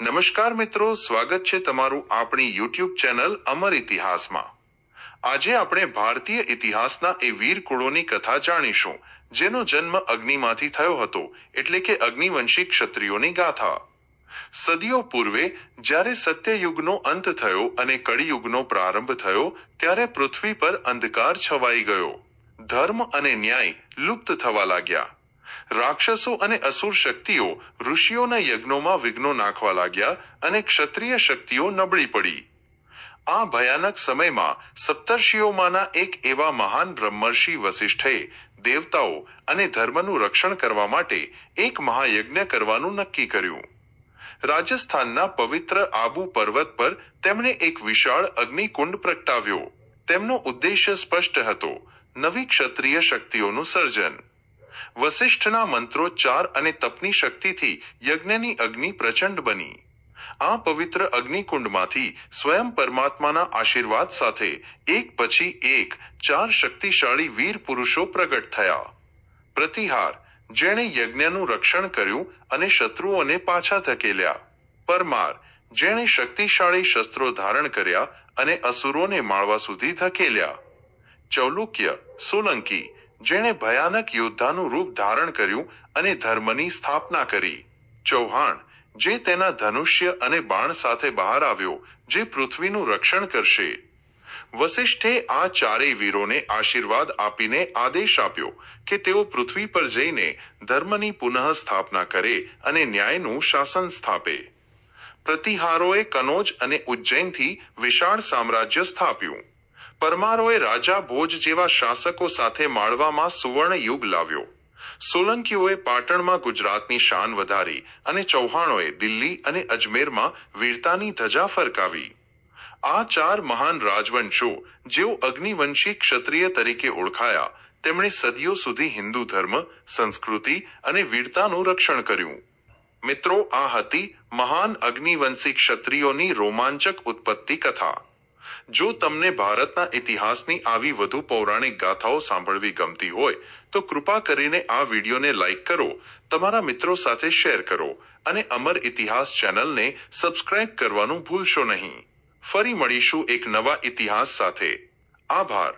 નમસ્કાર મિત્રો, સ્વાગત છે તમારું આપણી યુટ્યુબ ચેનલ અમર ઇતિહાસમાં. આજે આપણે ભારતીય ઇતિહાસના એ વીર કુળોની કથા જાણીશું, જેનો જન્મ અગ્નિમાંથી થયો હતો, એટલે કે અગ્નિવંશી ક્ષત્રિયોની ગાથા. સદીઓ પૂર્વે, જ્યારે સત્યયુગનો અંત થયો અને કળિયુગનો પ્રારંભ થયો, ત્યારે પૃથ્વી પર અંધકાર છવાઈ ગયો. ધર્મ અને ન્યાય લુપ્ત થવા લાગ્યા. રાક્ષસો અને અસુર શક્તિઓ ઋષિઓના યજ્ઞોમાં વિઘ્નો નાખવા લાગ્યા અને ક્ષત્રિય શક્તિઓ નબળી પડી. આ ભયાનક સમયમાં સપ્તર્ષિઓમાંના એક એવા મહાન બ્રહ્મર્ષિ વસિષ્ઠે દેવતાઓ અને ધર્મનું રક્ષણ કરવા માટે એક મહાયજ્ઞ કરવાનું નક્કી કર્યું. રાજસ્થાનના પવિત્ર આબુ પર્વત પર તેમણે એક વિશાળ અગ્નિકુંડ પ્રગટાવ્યો. તેમનો ઉદ્દેશ્ય સ્પષ્ટ હતો. નવી ક્ષત્રિય શક્તિઓનું સર્જન. વસિષ્ઠના મંત્રોચ્ચાર અને તપની શક્તિથી યજ્ઞની અગ્નિ પ્રચંડ બની. આ પવિત્ર અગ્નિકુંડમાંથી સ્વયં પરમાત્માના આશીર્વાદ સાથે એક પછી એક ચાર શક્તિશાળી વીર પુરુષો પ્રગટ થયા. પ્રતિહાર, જેણે યજ્ઞનું રક્ષણ કર્યું અને શત્રુઓને પાછા ધકેલ્યા. પરમાર, જેણે શક્તિશાળી શસ્ત્રો ધારણ કર્યા અને અસુરોને માળવા સુધી ધકેલ્યા. ચૌલુક્ય, સોલંકી જેણે ભયાનક યોદ્ધાનું રૂપ ધારણ કર્યું અને ધર્મની સ્થાપના કરી. ચૌહાણ, જે તેના ધનુષ્ય અને બાણ સાથે બહાર આવ્યો, જે પૃથ્વીનું રક્ષણ કરશે. વસિષ્ઠે આ ચારેય વીરોને આશીર્વાદ આપીને આદેશ આપ્યો કે તેઓ પૃથ્વી પર જઈને ધર્મની પુનઃ સ્થાપના કરે અને ન્યાયનું શાસન સ્થાપે. પ્રતિહારોએ કનોજ અને ઉજ્જૈનથી વિશાળ સામ્રાજ્ય સ્થાપ્યું. પરમારોએ રાજા ભોજ જેવા શાસકો સાથે માળવામાં સુવર્ણ યુગ લાવ્યો. સોલંકીઓએ પાટણમાં ગુજરાતની શાન વધારી અને ચૌહાણોએ દિલ્હી અને અજમેરમાં વીરતાની ધજા ફરકાવી. આ ચાર મહાન રાજવંશો જેઓ અગ્નિવંશી ક્ષત્રિય તરીકે ઓળખાયા, તેમણે સદીઓ સુધી હિન્દુ ધર્મ, સંસ્કૃતિ અને વીરતાનું રક્ષણ કર્યું. મિત્રો, આ હતી મહાન અગ્નિવંશી ક્ષત્રિયોની રોમાંચક ઉત્પત્તિ કથા. જો તમને ભારતના ઇતિહાસની આવી વધુ પૌરાણિક ગાથાઓ સાંભળવી ગમતી હોય, તો કૃપા કરીને આ વિડીયોને લાઈક કરો, તમારા મિત્રો સાથે શેર કરો અને અમર ઇતિહાસ ચેનલને સબસ્ક્રાઇબ કરવાનું ભૂલશો નહીં. ફરી મળીશું એક નવા ઇતિહાસ સાથે. આભાર.